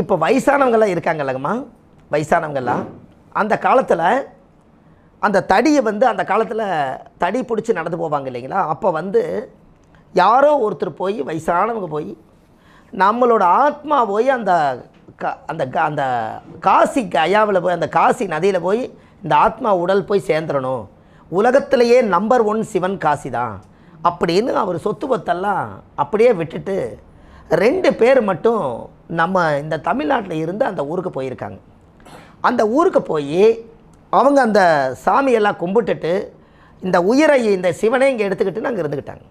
இப்போ வயசானவங்கெல்லாம் இருக்காங்கல்லங்கம்மா. வயசானவங்கெல்லாம் அந்த காலத்தில் அந்த தடியை வந்து அந்த காலத்தில் தடி பிடிச்சி நடந்து போவாங்க இல்லைங்களா? அப்போ வந்து யாரோ ஒருத்தர் போய் வயசானவங்க போய் நம்மளோட ஆத்மா போய் அந்த க அந்த க அந்த காசி கயாவில் போய் அந்த காசி நதியில் போய் இந்த ஆத்மா உடல் போய் சேர்ந்துடணும். உலகத்திலேயே நம்பர் ஒன் சிவன் காசி தான். அப்படின்னு அவர் சொத்து பத்தெல்லாம் அப்படியே விட்டுட்டு ரெண்டு பேர் மட்டும் நம்ம இந்த தமிழ்நாட்டில் இருந்து அந்த ஊருக்கு போயிருக்காங்க. அந்த ஊருக்கு போய் அவங்க அந்த சாமியெல்லாம் கும்பிட்டுட்டு இந்த உயிரை இந்த சிவனை இங்கே எடுத்துக்கிட்டு அங்கே இருந்துக்கிட்டாங்க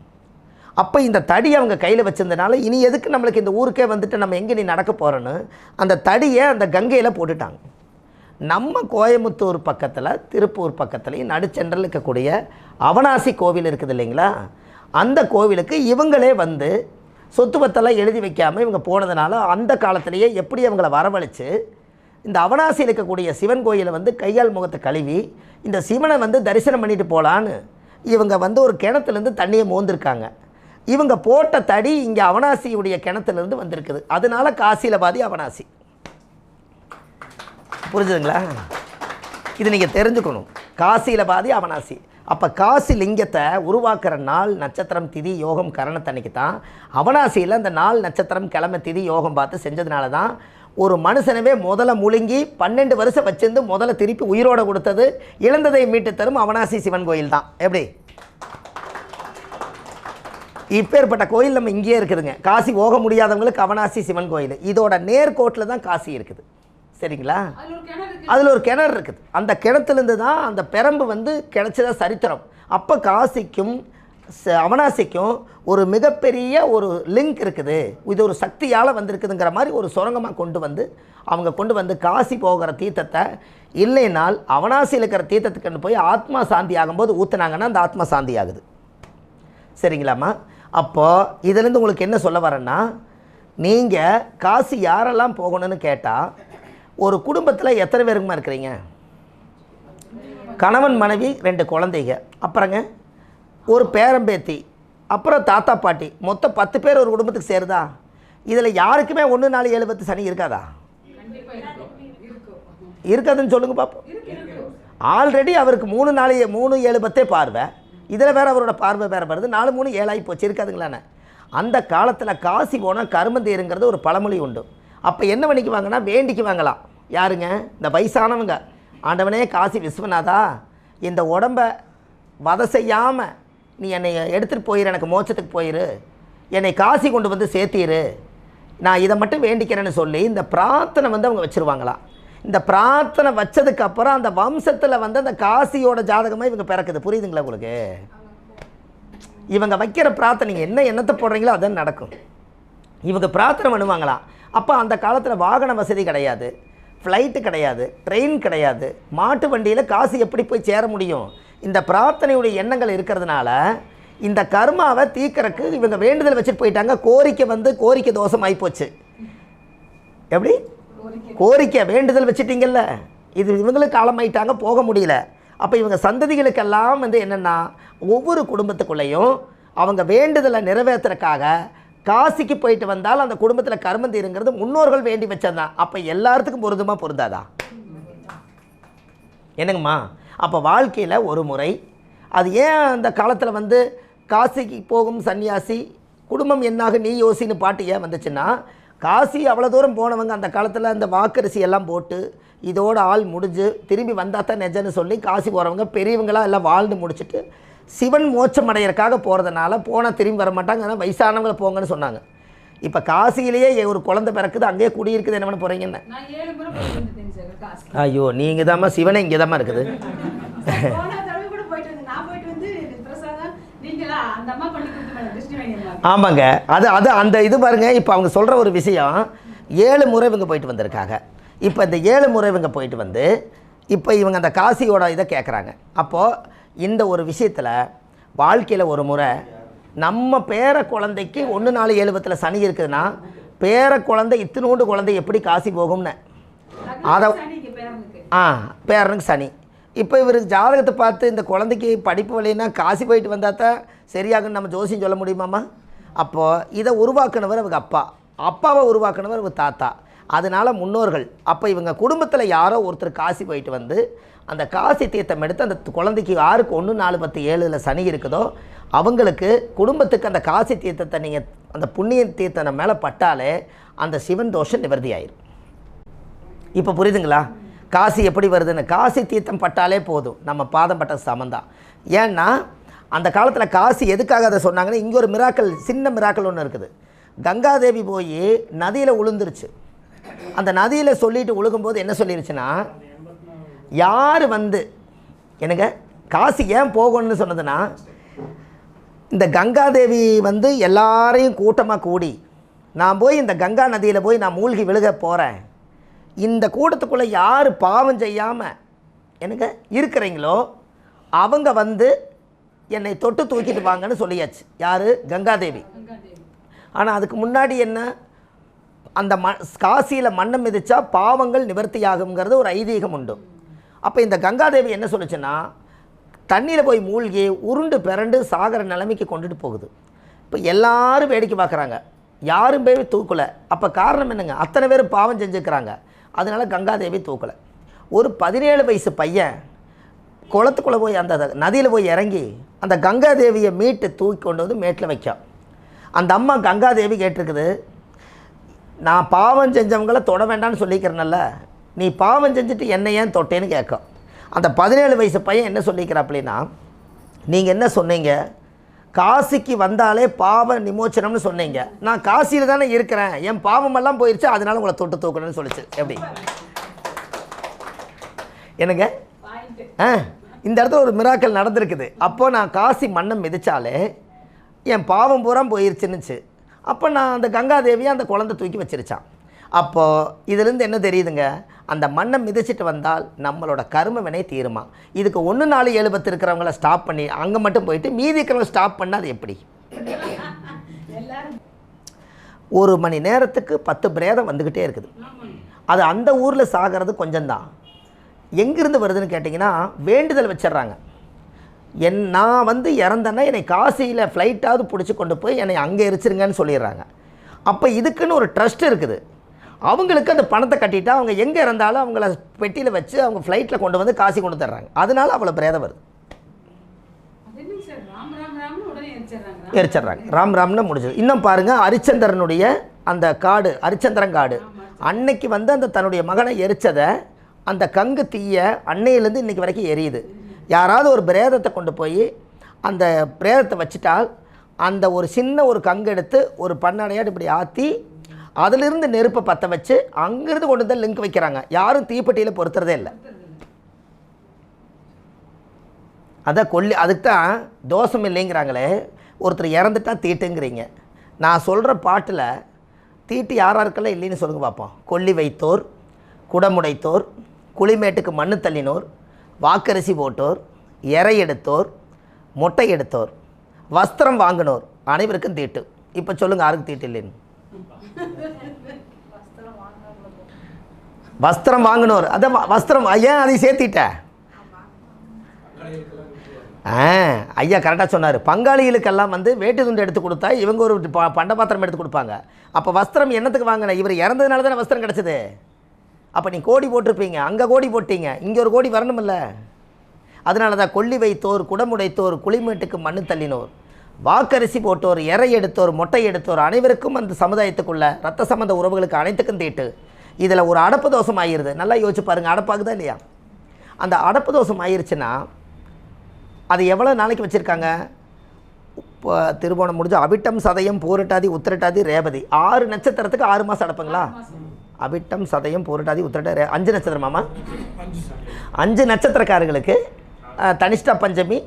அப்போ இந்த தடி அவங்க கையில் வச்சிருந்தனால இனி எதுக்கு நம்மளுக்கு இந்த ஊருக்கே வந்துட்டு நம்ம எங்கே நீ நடக்க போகிறோன்னு அந்த தடியை அந்த கங்கையில் போட்டுட்டாங்க. நம்ம கோயமுத்தூர் பக்கத்தில் திருப்பூர் பக்கத்துலேயும் நடுச்சென்றல் இருக்கக்கூடிய அவனாசி கோவில் இருக்குது இல்லைங்களா? அந்த கோவிலுக்கு இவங்களே வந்து சொத்து பத்தெல்லாம் எழுதி வைக்காமல் இவங்க போனதுனால அந்த காலத்திலேயே எப்படி அவங்கள வரவழைச்சு இந்த அவனாசியில் இருக்கக்கூடிய சிவன் கோயிலை வந்து கையால் முகத்தை கழுவி இந்த சிவனை வந்து தரிசனம் பண்ணிட்டு போகலான்னு இவங்க வந்து ஒரு கிணத்துலேருந்து தண்ணியை மோந்திருக்காங்க. இவங்க போட்ட தடி இங்கே அவனாசியுடைய கிணத்துலேருந்து வந்திருக்குது. அதனால காசியில் பாதி அவனாசி. புரிஞ்சுதுங்களா? இது நீங்கள் தெரிஞ்சுக்கணும். காசியில் பாதி அவனாசி. அப்போ காசி லிங்கத்தை உருவாக்குற நாள் நட்சத்திரம் திதி யோகம் கரணத்தன்னைக்கு தான் அவனாசியில் அந்த நாள் நட்சத்திரம் கிழமை திதி யோகம் பார்த்து செஞ்சதுனால தான் ஒரு மனுஷனவே முதல்ல முழுங்கி பன்னெண்டு வருஷம் வச்சிருந்து முதல்ல திருப்பி உயிரோட கொடுத்தது. இழந்ததை மீட்டு தரும் அவனாசி சிவன் கோயில் தான் எப்படி? இப்பேற்பட்ட கோயில் நம்ம இங்கேயே இருக்குதுங்க. காசி போக முடியாதவங்களுக்கு அவனாசி சிவன் கோயில். இதோட நேர்கோட்டில் தான் காசி இருக்குது. சரிங்களா? அதுல ஒரு கிணறு இருக்குது. அந்த கிணத்துலேருந்து தான் அந்த பெரம்பு வந்து கிடச்சதா சரித்திரம். அப்போ காசிக்கும் அவனாசிக்கும் ஒரு மிகப்பெரிய ஒரு லிங்க் இருக்குது. இது ஒரு சக்தியால் வந்திருக்குதுங்கிற மாதிரி ஒரு சுரங்கமாக கொண்டு வந்து அவங்க கொண்டு வந்து காசி போகிற தீர்த்தத்தை இல்லைனால் அவனாசியில் இருக்கிற தீர்த்தத்துக்கு போய் ஆத்மா சாந்தி ஆகும்போது ஊற்றுனாங்கன்னா அந்த ஆத்மா சாந்தி ஆகுது. சரிங்களாம்மா? அப்போது இதுலேருந்து உங்களுக்கு என்ன சொல்ல வரேன்னா நீங்கள் காசு யாரெல்லாம் போகணும்னு கேட்டால் ஒரு குடும்பத்தில் எத்தனை பேருக்குமா இருக்கிறீங்க? கணவன் மனைவி ரெண்டு குழந்தைங்க. அப்புறங்க ஒரு பேரம்பேத்தி அப்புறம் தாத்தா பாட்டி. மொத்தம் பத்து பேர் ஒரு குடும்பத்துக்கு சேருதா? இதில் யாருக்குமே ஒன்று நாலு ஏழு பத்து சனி இருக்காதா? இருக்காதுன்னு சொல்லுங்கள் பார்ப்போம் ஆல்ரெடி அவருக்கு மூணு நாலு மூணு ஏழு பத்தே பார்வை. இதில் வேறு அவரோட பார்வை வேறு வருது. நாலு மூணு ஏழாகி போச்சு. இருக்காதுங்களாண்ணே அந்த காலத்தில் காசி போனால் கருமந்தீருங்கிறது ஒரு பழமொழி உண்டு. அப்போ என்ன பண்ணிக்குவாங்கன்னா வேண்டிக்கு வாங்கலாம். யாருங்க? இந்த வயசானவங்க. ஆண்டவனே காசி விஸ்வநாதா இந்த உடம்ப வதை செய்யாமல் நீ என்னை எடுத்துகிட்டு போயிரு எனக்கு மோட்சத்துக்கு போயிரு. என்னை காசி கொண்டு வந்து சேர்த்திரு. நான் இதை மட்டும் வேண்டிக்கிறேன்னு சொல்லி இந்த பிரார்த்தனை வந்து அவங்க வச்சுருவாங்களாம் இந்த பிரார்த்தனை வச்சதுக்கப்புறம் அந்த வம்சத்தில் வந்து அந்த காசியோட ஜாதகமாக இவங்க பிறக்குது. புரியுதுங்களா உங்களுக்கு? இவங்க வைக்கிற பிரார்த்தனை என்ன எண்ணத்தை போடுறீங்களோ அதான் நடக்கும். இவங்க பிரார்த்தனை பண்ணுவாங்களாம் அப்போ அந்த காலத்தில் வாகன வசதி கிடையாது. ஃப்ளைட்டு கிடையாது. ட்ரெயின் கிடையாது. மாட்டு வண்டியில் காசு எப்படி போய் சேர முடியும்? இந்த பிரார்த்தனையுடைய எண்ணங்கள் இருக்கிறதுனால இந்த கர்மாவை தீக்கறக்கு இவங்க வேண்டுதல் வச்சுட்டு போயிட்டாங்க. கோரிக்கை வந்து கோரிக்கை தோஷம் ஆகிப்போச்சு எப்படி? கோரிக்கை. வேண்டுதல் வச்சுட்டீங்கல்ல. இது இவங்களுக்கு காலமாயிட்டாங்க போக முடியல. அப்போ இவங்க சந்ததிகளுக்கெல்லாம் வந்து என்னென்னா ஒவ்வொரு குடும்பத்துக்குள்ளேயும் அவங்க வேண்டுதலை நிறைவேற்றுறக்காக காசிக்கு போயிட்டு வந்தால் அந்த குடும்பத்தில் கர்மம் தீருங்கிறது முன்னோர்கள் வேண்டி வச்சதான் அப்போ எல்லாத்துக்கும் பொருந்துமா பொருந்தாதா? என்னங்கம்மா? அப்போ வாழ்க்கையில் ஒரு முறை அது ஏன் அந்த காலத்தில் வந்து காசிக்கு போகும் சன்னியாசி குடும்பம் என்னாக நீ யோசின்னு பாட்டு ஏன் வந்துச்சுன்னா காசி அவ்வளோ தூரம் போனவங்க அந்த காலத்தில் அந்த வாக்கரிசி எல்லாம் போட்டு இதோட ஆள் முடிஞ்சு திரும்பி வந்தால் தான் நெஜன்னு சொல்லி காசி போகிறவங்க பெரியவங்களாம் எல்லாம் வாழ்ந்து முடிச்சுட்டு சிவன் மோட்சம் அடையிறக்காக போகிறதுனால போனால் திரும்பி வர மாட்டாங்க ஆனால் வயசானவங்களை போங்கன்னு சொன்னாங்க. இப்போ காசியிலேயே ஒரு குழந்தை பிறக்குது அங்கேயே குடியிருக்குது என்ன பண்ண போகிறீங்கன்னு ஐயோ நீங்கள் தாம்மா சிவனே இங்கே தாம்மா இருக்குது ஆமாங்க. அது அது அந்த இது பாருங்க இப்போ அவங்க சொல்கிற ஒரு விஷயம் ஏழு முறை இவங்க போயிட்டு வந்திருக்காங்க. இப்போ இந்த ஏழு முறை இவங்க போயிட்டு வந்து இப்போ இவங்க அந்த காசியோட இதை கேட்குறாங்க அப்போது இந்த ஒரு விஷயத்தில் வாழ்க்கையில் ஒரு முறை நம்ம பேர குழந்தைக்கு ஒன்று நாலு எழுபத்தில் சனி இருக்குதுன்னா பேர குழந்தை இத்தினோண்டு குழந்தை எப்படி காசி போகும்னு? அதை ஆ பேரனுக்கு சனி. இப்போ இவருக்கு ஜாதகத்தை பார்த்து இந்த குழந்தைக்கு படிப்பு வழின்னா காசி போயிட்டு வந்தால் தான் சரியாகுன்னு நம்ம ஜோசியம் சொல்ல முடியுமாம்மா? அப்போது இதை உருவாக்குனவர் அவங்க அப்பா. அப்பாவை உருவாக்குனவர் அவங்க தாத்தா. அதனால் முன்னோர்கள் அப்போ இவங்க குடும்பத்தில் யாரோ ஒருத்தர் காசி போயிட்டு வந்து அந்த காசி தீர்த்தம் எடுத்து அந்த குழந்தைக்கு யாருக்கு ஒன்று நாலு பத்து ஏழில் சனி இருக்குதோ அவங்களுக்கு குடும்பத்துக்கு அந்த காசி தீர்த்தத்தை நீங்கள் அந்த புண்ணிய தீர்த்தம் மேலே பட்டாலே அந்த சிவன் தோஷம் நிவர்த்தி ஆயிரும் இப்போ புரியுதுங்களா? காசி எப்படி வருதுன்னு காசி தீர்த்தம் பட்டாலே போதும். நம்ம பாதம் பட்ட சமந்தான் ஏன்னா அந்த காலத்தில் காசி எதுக்காக அதை சொன்னாங்கன்னா இங்கே ஒரு மிராக்கள் சின்ன மிராக்கள் ஒன்று இருக்குது. கங்காதேவி போய் நதியில் உளுந்துருச்சு. அந்த நதியில் சொல்லிட்டு உழுகும்போது என்ன சொல்லிருச்சுன்னா யார் வந்து எனக்கு காசி ஏன் போகணும்னு சொன்னதுன்னா இந்த கங்காதேவி வந்து எல்லாரையும் கூட்டமாக கூடி நான் போய் இந்த கங்கா நதியில் போய் நான் மூழ்கி விழுக போகிறேன் இந்த கூட்டத்துக்குள்ளே யார் பாவம் செய்யாமல் எனக்கு இருக்கிறீங்களோ அவங்க வந்து என்னை தொட்டு தூக்கிட்டு வாங்கன்னு சொல்லியாச்சு. யார்? கங்காதேவி. ஆனால் அதுக்கு முன்னாடி என்ன அந்த ம காசியில் மண்ணை மிதித்தா பாவங்கள் நிவர்த்தியாகுங்கிறது ஒரு ஐதீகம் உண்டு. அப்போ இந்த கங்காதேவி என்ன சொல்லுச்சுன்னா தண்ணியில் போய் மூழ்கி உருண்டு பிறண்டு சாகர நிலைமைக்கு கொண்டுட்டு போகுது. இப்போ எல்லாரும் வேடிக்கை பார்க்குறாங்க யாரும் போய் தூக்கலை. அப்போ காரணம் என்னங்க? அத்தனை பேர் பாவம் செஞ்சுக்கிறாங்க. அதனால் கங்காதேவி தூக்கலை. ஒரு பதினேழு வயசு பையன் குளத்துக்குள்ளே போய் அந்த நதியில் போய் இறங்கி அந்த கங்காதேவியை மீட்டு தூக்கி கொண்டு வந்து மேட்டில் வைக்கான். அந்த அம்மா கங்காதேவி கேட்டிருக்குது நான் பாவம் செஞ்சவங்கள தொட வேண்டாம்னு சொல்லிக்கிறேன்ல நீ பாவம் செஞ்சுட்டு என்னை ஏன் தொட்டேன்னு கேட்கும் அந்த பதினேழு வயசு பையன் என்ன சொல்லிக்கிறாப்லைன்னா நீங்கள் என்ன சொன்னீங்க? காசிக்கு வந்தாலே பாவ நிமோச்சனம்னு சொன்னீங்க. நான் காசியில் தானே இருக்கிறேன். என் பாவமெல்லாம் போயிடுச்சு அதனால உங்களை தொட்டு தூக்கணும்னு சொல்லிச்சு. எப்படி? என்னங்க? ஆ இந்த இடத்துல ஒரு மிராக்கல் நடந்திருக்குது. அப்போது நான் காசி மண்ணை மிதித்தாலே என் பாவம் பூரா போயிருச்சுன்னுச்சு. அப்போ நான் அந்த கங்காதேவியை அந்த குழந்தை தூக்கி வச்சிருச்சான். அப்போது இதுலேருந்து என்ன தெரியுதுங்க? அந்த மண்ணை மிதிச்சிட்டு வந்தால் நம்மளோட கரும வினை தீருமா? இதுக்கு ஒன்று நாலு எழுபத்து இருக்கிறவங்கள ஸ்டாப் பண்ணி அங்கே மட்டும் போயிட்டு மீதி இருக்கிறவங்க ஸ்டாப் பண்ணால் அது எப்படி? ஒரு மணி நேரத்துக்கு பத்து பிரேதம் வந்துக்கிட்டே இருக்குது. அது அந்த ஊரில் சாகிறது கொஞ்சம்தான். எங்கேருந்து வருதுன்னு கேட்டிங்கன்னா வேண்டுதல் வச்சிடுறாங்க. என் நான் வந்து இறந்தேன்னா என்னை காசியில் ஃப்ளைட்டாவது பிடிச்சி கொண்டு போய் என்னை அங்கே எரிச்சிருங்கன்னு சொல்லிடுறாங்க. அப்போ இதுக்குன்னு ஒரு ட்ரஸ்ட் இருக்குது. அவங்களுக்கு அந்த பணத்தை கட்டிட்டா அவங்க எங்கே இறந்தாலும் அவங்கள பெட்டியில் வச்சு அவங்க ஃப்ளைட்டில் கொண்டு வந்து காசி கொண்டு தர்றாங்க. அதனால அவ்வளோ பிரேதம் வருது. எரிச்சிடுறாங்க. ராம் ராம்னு முடிஞ்சது. இன்னும் பாருங்கள் ஹரிச்சந்திரனுடைய அந்த காடு ஹரிச்சந்திரன் காடு அன்னைக்கு வந்து அந்த தன்னுடைய மகனை எரிச்சதை அந்த கங்கு தீய அன்னையிலேருந்து இன்னைக்கு வரைக்கும் எரியுது. யாராவது ஒரு பிரேதத்தை கொண்டு போய் அந்த பிரேதத்தை வச்சிட்டால் அந்த ஒரு சின்ன ஒரு கங்கு எடுத்து ஒரு பண்ணடையாடு இப்படி ஆற்றி அதிலிருந்து நெருப்பை பற்ற வச்சு அங்கேருந்து கொண்டு வந்து லிங்க் வைக்கிறாங்க. யாரும் தீப்பெட்டியில் பொருத்துறதே இல்லை. அதான் கொல்லி அதுக்கு தான் தோஷம் இல்லைங்கிறாங்களே ஒருத்தர் இறந்துட்டா தீட்டுங்கிறீங்க. நான் சொல்கிற பாட்டில் தீட்டு யார் யாருக்கெல்லாம் இல்லைன்னு சொல்லுங்க பார்ப்போம் கொல்லி வைத்தோர் குடமுடைத்தோர் குளிமேட்டுக்கு மண்ணு தள்ளினோர் வாக்கரிசி போட்டோர் எரை எடுத்தோர் மொட்டை எடுத்தோர் வஸ்திரம் வாங்கினோர். அனைவருக்கும் தீட்டு. இப்போ சொல்லுங்கள் யாருக்கு தீட்டு இல்லைன்னு? வஸ்திரம் வாங்கினோர். அதான் வஸ்திரம். ஏன் அதை சேர்த்திட்ட. ஆ ஐயா கரெக்டாக சொன்னார். பங்காளிகளுக்கெல்லாம் வந்து வேட்டு துண்டு எடுத்து கொடுத்தா இவங்க ஒரு ப- பண்ட பாத்திரம் எடுத்து கொடுப்பாங்க. அப்போ வஸ்திரம் என்னத்துக்கு வாங்கின? இவர் இறந்ததுனால தானே வஸ்திரம் கிடச்சிது? அப்போ நீ கோடி போட்டிருப்பீங்க அங்கே கோடி போட்டீங்க இங்கே ஒரு கோடி வரணுமில்ல? அதனால தான் கொல்லி வைத்தோர் குடமுடைத்தோர் குளிமேட்டுக்கு மண்ணு தள்ளினோர். வாக்கரிசி போட்டோர் எரை எடுத்தோர் மொட்டை எடுத்தோர் அனைவருக்கும் அந்த சமுதாயத்துக்குள்ள ரத்த சம்பந்த உறவுகளுக்கு அனைத்துக்கும் தீட்டு. இதில் ஒரு அடப்பு தோஷம் ஆயிடுது நல்லா யோசிச்சு பாருங்கள் அடப்பாகுதா இல்லையா? அந்த அடப்பு தோஷம் ஆயிருச்சுன்னா அது எவ்வளோ நாளைக்கு வச்சுருக்காங்க? இப்போ திருவோணம் முடிஞ்சு அவிட்டம் சதயம் பூரட்டாதி உத்திரட்டாதி ரேவதி. ஆறு நட்சத்திரத்துக்கு ஆறு மாதம் அடப்புங்களா? அவிட்டம் சதயம் பூரட்டாதி உத்திரட்ட அஞ்சு நட்சத்திரமாமா அஞ்சு நட்சத்திரக்காரர்களுக்கு தனிஷ்டா பஞ்சமி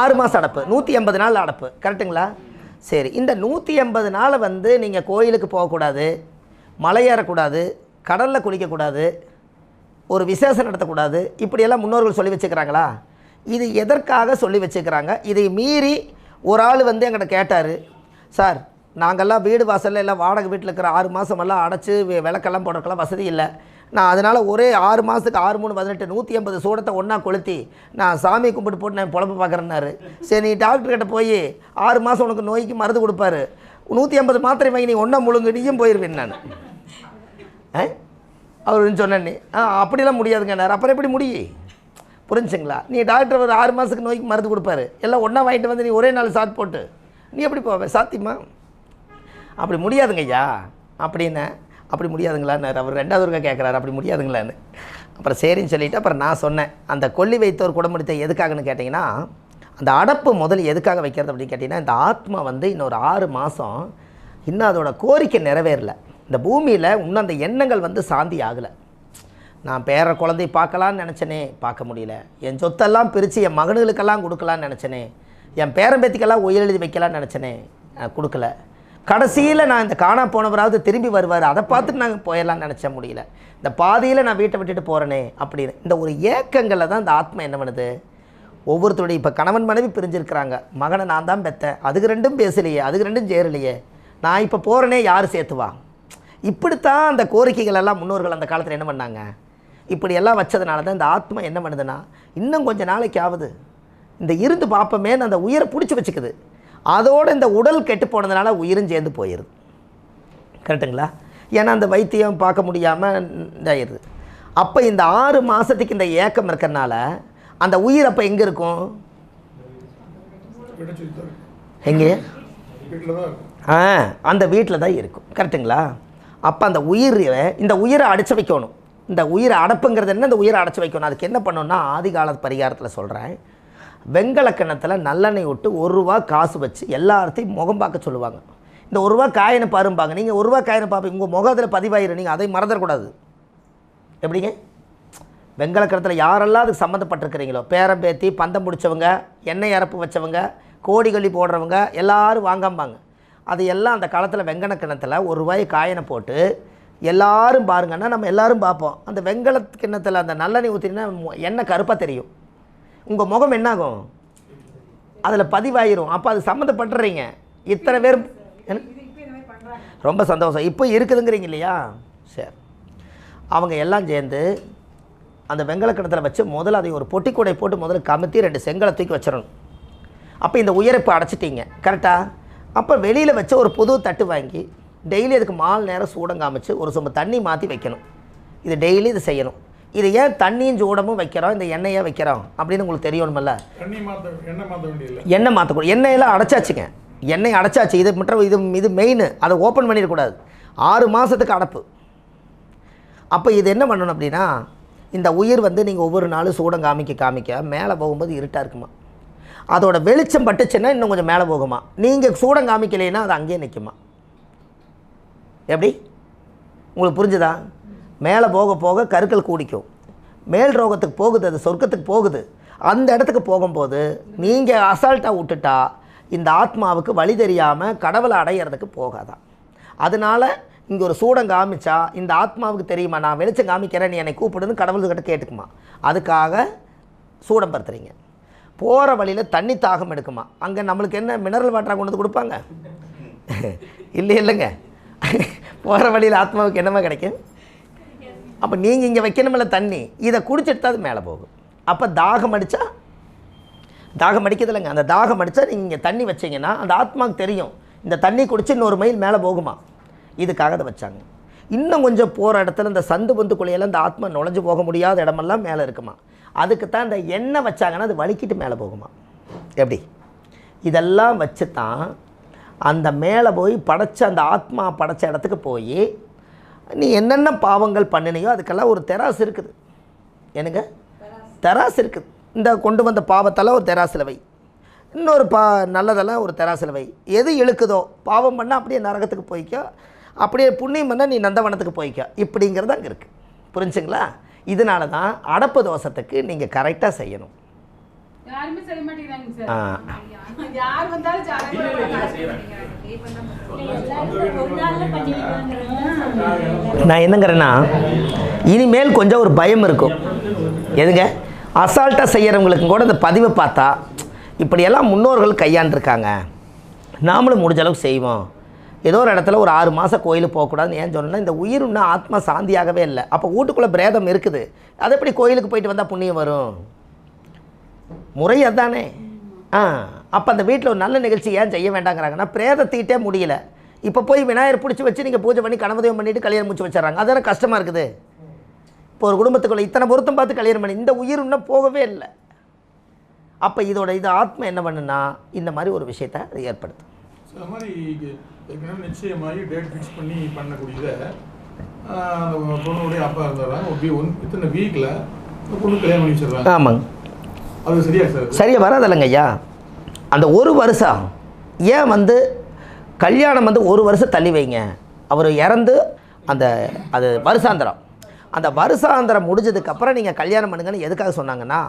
ஆறு மாதம் அடப்பு நூற்றி எண்பது நாள் அடப்பு. கரெக்டுங்களா சரி இந்த நூற்றி எண்பது நாளை வந்து நீங்கள் கோயிலுக்கு போகக்கூடாது மலை ஏறக்கூடாது கடலில் குளிக்கக்கூடாது ஒரு விசேஷம் நடத்தக்கூடாது இப்படியெல்லாம் முன்னோர்கள் சொல்லி வச்சுக்கிறாங்களா? இது எதற்காக சொல்லி வச்சுக்கிறாங்க? இதை மீறி ஒரு ஆள் வந்து எங்கிட்ட கேட்டார் சார் நாங்கள்லாம் வீடு வாசலில் எல்லாம் வாடகை வீட்டில் இருக்கிற ஆறு மாதமெல்லாம் அடைச்சி விளக்கெல்லாம் போடுறக்கெல்லாம் வசதி இல்லை. நான் அதனால் ஒரே ஆறு மாதத்துக்கு ஆறு மூணு பதினெட்டு நூற்றி ஐம்பது சூடத்தை ஒன்றா கொளுத்தி நான் சாமி கும்பிட்டு போட்டு நான் புழப்பு பார்க்குறேன்னாரு சரி நீ டாக்டர்கிட்ட போய் ஆறு மாதம் உனக்கு நோய்க்கு மருந்து கொடுப்பாரு. நூற்றி ஐம்பது மாத்திரை வாங்கி நீ ஒன்றா முழுங்கு நீயும் போயிடுவேன் நான். ஆ? அவர் சொன்னேன் ஆ அப்படிலாம் முடியாதுங்க அப்புறம் எப்படி முடியும் புரிஞ்சுங்களா? நீ டாக்டர் ஒரு ஆறு மாதத்துக்கு நோய்க்கு மருந்து கொடுப்பாரு. எல்லாம் ஒன்றா வாங்கிட்டு வந்து நீ ஒரே நாள் சாட் போட்டு. நீ எப்படி போவே? சாத்தியமா? அப்படி முடியாதுங்க ஐயா அப்படின்னு அப்படி முடியாதுங்களான்னு அவர் ரெண்டாவது ஒருக்கா கேட்குறாரு அப்படி முடியாதுங்களான்னு. அப்புறம் சரின்னு சொல்லிவிட்டு அப்புறம் நான் சொன்னேன் அந்த கொல்லி வைத்தோர் குடமுடித்த எதுக்காகன்னு கேட்டிங்கன்னா அந்த அடப்பு முதல்ல எதுக்காக வைக்கிறது அப்படின்னு கேட்டிங்கன்னா இந்த ஆத்மா வந்து இன்னொரு ஆறு மாதம் இன்னும் அதோட கோரிக்கை நிறைவேறல. இந்த பூமியில் இன்னும் அந்த எண்ணங்கள் வந்து சாந்தி ஆகலை. நான் பேர குழந்தை பார்க்கலான்னு நினச்சனே பார்க்க முடியல. என் சொத்தெல்லாம் பிரித்து என் மகனுகளுக்கெல்லாம் கொடுக்கலான்னு நினச்சனே. என் பேரம்பேத்திக்கெல்லாம் உயிர் எழுதி வைக்கலான்னு நினச்சனே கொடுக்கல. கடைசியில் நான் இந்த காணா போனவராவது திரும்பி வருவார். அதை பார்த்துட்டு நாங்கள் போயிடலாம்னு நினச்ச முடியல. இந்த பாதியில் நான் வீட்டை விட்டுட்டு போகிறேனே அப்படின்னு. இந்த ஒரு ஏக்கங்களில் தான் இந்த ஆத்மா என்ன பண்ணுது? ஒவ்வொருத்தருடைய இப்போ கணவன் மனைவி பிரிஞ்சிருக்கிறாங்க. மகனை நான் தான் பெத்தேன். அதுக்கு ரெண்டும் பேசலையே. அதுக்கு ரெண்டும் சேரலையே. நான் இப்போ போகிறேனே யார் சேர்த்துவா? இப்படித்தான் அந்த கோரிக்கைகள் எல்லாம் முன்னோர்கள் அந்த காலத்தில் என்ன பண்ணாங்க? இப்படி எல்லாம் வச்சதுனால தான் இந்த ஆத்மா என்ன பண்ணுதுன்னா இன்னும் கொஞ்ச நாளைக்கு ஆகுது இந்த இருந்து பார்ப்போமேன்னு அந்த உயிரை பிடிச்சி வச்சுக்குது. அதோடு இந்த உடல் கெட்டு போனதுனால உயிரும் சேர்ந்து போயிடுது கரெக்டுங்களா ஏன்னா அந்த வைத்தியம் பார்க்க முடியாமல் இதாகிடுது அப்போ இந்த ஆறு மாதத்துக்கு இந்த ஏக்கம் இருக்கறனால அந்த உயிர் அப்போ எங்கே இருக்கும்? எங்கே? ஆ அந்த வீட்டில் தான் இருக்கும். கரெக்டுங்களா அப்போ அந்த உயிர் இந்த உயிரை அடைச்சி வைக்கணும். இந்த உயிரை அடப்புங்கிறது என்ன? இந்த உயிரை அடைச்சி வைக்கணும். அதுக்கு என்ன பண்ணணும்னா ஆதி கால பரிகாரத்தில் சொல்கிறேன் வெங்கல கிணத்தில் நல்லெண்ணெய் விட்டு ஒரு ரூபா காசு வச்சு எல்லாத்தையும் முகம் பார்க்க சொல்லுவாங்க. இந்த ஒரு ரூபா காயினை பாரும்பாங்க. நீங்கள் ஒரு ரூபா காயினை பார்ப்பீங்க. உங்கள் முகத்தில் பதிவாயிரும். நீங்கள் அதை மறந்துடக்கூடாது. எப்படிங்க? வெங்கல கிணத்துல யாரெல்லாம் அதுக்கு சம்மந்தப்பட்டிருக்கிறீங்களோ பேரம் பேத்தி பந்தம் பிடிச்சவங்க எண்ணெய் அரப்பு வச்சவங்க கோடிகளி போடுறவங்க எல்லோரும் வாங்காம்பாங்க. அது எல்லாம் அந்த காலத்தில் வெங்கல கிணத்துல ஒரு ரூபாய் காயினை போட்டு எல்லாரும் பாருங்கன்னா நம்ம எல்லாரும் பார்ப்போம். அந்த வெங்கல கிண்ணத்தில் அந்த நல்லெண்ணெய் ஊற்றினா எண்ணெய் கருப்பாக தெரியும். உங்கள் முகம் என்னாகும்? அதில் பதிவாயிரும். அப்போ அது சம்மந்தப்பட்டுறீங்க. இத்தனை பேர் ரொம்ப சந்தோஷம். இப்போ இருக்குதுங்கிறீங்க இல்லையா? சரி. அவங்க எல்லாம் சேர்ந்து அந்த வெங்கல கிணத்துல வச்சு முதல்ல அதை ஒரு பொட்டி கூடை போட்டு முதல்ல கமுத்தி ரெண்டு செங்கலை தூக்கி வச்சிடணும். அப்போ இந்த உயரப்பு அடைச்சிட்டீங்க. கரெக்டாக அப்போ வெளியில் வச்சு ஒரு புது தட்டு வாங்கி டெய்லி அதுக்கு மால் நேரம் சூடம் காமிச்சு ஒரு சொம்பு தண்ணி மாற்றி வைக்கணும். இது டெய்லி இது செய்யணும். இது ஏன் தண்ணியும் சூடமும் வைக்கிறோம்? இந்த எண்ணெயை வைக்கிறோம். அப்படின்னு உங்களுக்கு தெரியணுமில்ல? மாற்ற எண்ணெய் மாற்ற மாற்றக்கூடாது எண்ணெயெல்லாம் அடைச்சாச்சுங்க. எண்ணெய் அடைச்சாச்சு. இது மட்டும் இது இது மெயின் அதை ஓப்பன் பண்ணிடக்கூடாது. ஆறு மாதத்துக்கு அடைப்பு. அப்போ இது என்ன பண்ணணும் அப்படின்னா இந்த உயிர் வந்து நீங்கள் ஒவ்வொரு நாளும் சூடம் காமிக்க காமிக்க மேலே போகும்போது இருட்டாக இருக்குமா? அதோட வெளிச்சம் பட்டுச்சுன்னா இன்னும் கொஞ்சம் மேலே போகுமா? நீங்கள் சூடம் காமிக்கலைன்னா அது அங்கேயே நிற்குமா எப்படி? உங்களுக்கு புரிஞ்சுதா? மேலே போக போக கருக்கள் கூடிக்கும். மேல் ரோகத்துக்கு போகுது அது சொர்க்கத்துக்கு போகுது. அந்த இடத்துக்கு போகும்போது நீங்கள் அசால்ட்டாக விட்டுட்டா இந்த ஆத்மாவுக்கு வழி தெரியாமல் கடவுளை அடையிறதுக்கு போகாதான் அதனால் இங்கே ஒரு சூடம் காமிச்சா இந்த ஆத்மாவுக்கு தெரியுமா? நான் வெளிச்சம் காமிக்கிறேன் நீ என்னை கூப்பிடுன்னு கடவுள்கிட்ட கேட்டுக்குமா? அதுக்காக சூடம் பருத்துறீங்க போகிற வழியில் தண்ணி தாகம் எடுக்குமா? அங்கே நம்மளுக்கு என்ன மினரல் வாட்டராக கொண்டு வந்து கொடுப்பாங்க? இல்லை இல்லைங்க. போகிற வழியில் ஆத்மாவுக்கு என்னமா கிடைக்கும்? அப்போ நீங்கள் இங்கே வைக்கணுமில்ல தண்ணி இதை குடிச்சிட்டு அது மேலே போகும். அப்போ தாகம் அடித்தா தாகம் அடிக்கிறதில்லைங்க. அந்த தாகம் அடித்தா நீங்கள் இங்கே தண்ணி வச்சிங்கன்னா அந்த ஆத்மாவுக்கு தெரியும் இந்த தண்ணி குடிச்சு இன்னொரு மைல் மேலே போகுமா? இதுக்காக அதை வச்சாங்க. இன்னும் கொஞ்சம் போகிற இடத்துல இந்த சந்து பந்து குழியெல்லாம் இந்த ஆத்மா நுழைஞ்சு போக முடியாத இடமெல்லாம் மேலே இருக்குமா? அதுக்கு தான் இந்த எண்ணெய் வச்சாங்கன்னா அது வலிக்கிட்டு மேலே போகுமா? எப்படி? இதெல்லாம் வச்சு தான் அந்த மேலே போய் படைச்ச அந்த ஆத்மா படைச்ச இடத்துக்கு போய் நீ என்னென்ன பாவங்கள் பண்ணினையோ அதுக்கெல்லாம் ஒரு தெராசு இருக்குது. என்னங்க? தெராசு இருக்குது. இந்த கொண்டு வந்த பாவத்தெல்லாம் ஒரு தெராசில் வை. இன்னொரு பா நல்லதெல்லாம் ஒரு தெராசில் வை. எது இழுக்குதோ பாவம் பண்ணால் அப்படியே நரகத்துக்கு போய்க்க. அப்படியே புண்ணியம் பண்ணால் நீ நந்தவனத்துக்கு போய்க்க. இப்படிங்கிறது அங்கே இருக்குது புரிஞ்சுங்களா? இதனால தான் அடப்பு தோஷத்துக்கு நீங்கள் கரெக்டாக செய்யணும். யாருமே செய்ய மாட்டேங்கிறாங்க ஆ. சார் யார் வந்தாலும் ஜாலியா நான் என்னங்கிறேன்னா இனிமேல் கொஞ்சம் ஒரு பயம் இருக்கும். எதுங்க? அசால்ட்டாக செய்கிறவங்களுக்கும் கூட இந்த பதிவை பார்த்தா இப்படியெல்லாம் முன்னோர்கள் கையாண்டிருக்காங்க. நாமளும் முடிஞ்ச அளவுக்கு செய்வோம். ஏதோ ஒரு இடத்துல ஒரு ஆறு மாதம் கோயிலுக்கு போகக்கூடாதுன்னு ஏன் சொன்னால் இந்த உயிர் இன்னும் ஆத்மா சாந்தியாகவே இல்லை. அப்போ வீட்டுக்குள்ளே பிரேதம் இருக்குது. அது எப்படி கோயிலுக்கு போயிட்டு வந்தால் புண்ணியம் வரும்? முறை அதானே. ஆ அப்போ அந்த வீட்டில் ஒரு நல்ல நிகழ்ச்சி ஏன் செய்ய வேண்டாங்கிறாங்கன்னா பிரேத தீட்டே முடியல. இப்போ போய் விநாயகர் பிடிச்சி வச்சு நீங்கள் பூஜை பண்ணி கணபதயம் பண்ணிட்டு கல்யாணம் முடிச்சு வச்சிடறாங்க. அதான கஷ்டமாக இருக்குது? இப்போ ஒரு குடும்பத்துக்குள்ள இத்தனை பொருத்தம் பார்த்து கல்யாணம் பண்ணி இந்த உயிர் இன்னும் போகவே இல்லை. அப்போ இதோட இது ஆத்மா என்ன பண்ணுன்னா இந்த மாதிரி ஒரு விஷயத்தை அது ஏற்படுத்தும். சில மாதிரி நிச்சயமாகி டேட் ஃபிக்ஸ் பண்ணி பண்ணக்கூடியதை பொண்ணுடைய அப்பா ஒன் இத்தனை வீக்கில் பொண்ணு கல்யாணம் பண்ணி வச்சிடுறாங்க. ஆமாங்க. அது சரியா சார்? சரியா வராதில்லைங்க ஐயா அந்த ஒரு வருஷம் ஏன் வந்து கல்யாணம் வந்து ஒரு வருஷம் தள்ளி வைங்க. அவர் இறந்து அந்த அது வருஷாந்திரம். அந்த வருஷாந்திரம் முடிஞ்சதுக்கப்புறம் நீங்கள் கல்யாணம் பண்ணுங்கன்னு எதுக்காக சொன்னாங்கன்னா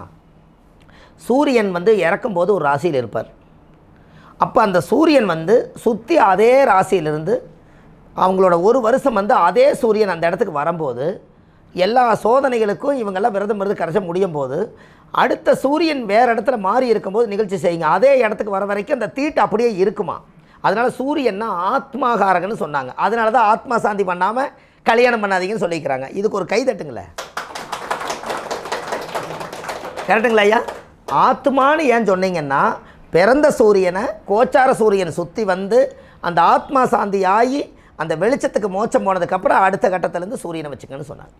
சூரியன் வந்து இறக்கும்போது ஒரு ராசியில் இருப்பார். அப்போ அந்த சூரியன் வந்து சுற்றி அதே ராசியிலிருந்து அவங்களோட ஒரு வருஷம் வந்து அதே சூரியன் அந்த இடத்துக்கு வரும்போது எல்லா சோதனைகளுக்கும் இவங்கெல்லாம் விரதம் இருந்து கரைச்ச முடியும் போது அடுத்த சூரியன் வேறு இடத்துல மாறி இருக்கும்போது நிகழ்ச்சி செய்யுங்க. அதே இடத்துக்கு வர வரைக்கும் அந்த தீட்டு அப்படியே இருக்குமா? அதனால் சூரியன்னா ஆத்மாகாரகன்னு சொன்னாங்க. அதனால தான் ஆத்மா சாந்தி பண்ணாமல் கல்யாணம் பண்ணாதீங்கன்னு சொல்லிக்கிறாங்க. இதுக்கு ஒரு கை தட்டுங்களேன். கரெக்டுங்களா ஐயா? ஆத்மான்னு ஏன் சொன்னீங்கன்னா பிறந்த சூரியனை கோச்சார சூரியனை சுற்றி வந்து அந்த ஆத்மா சாந்தி ஆகி அந்த வெளிச்சத்துக்கு மோச்சம் போனதுக்கப்புறம் அடுத்த கட்டத்துலேருந்து சூரியனை வச்சுக்கன்னு சொன்னாங்க.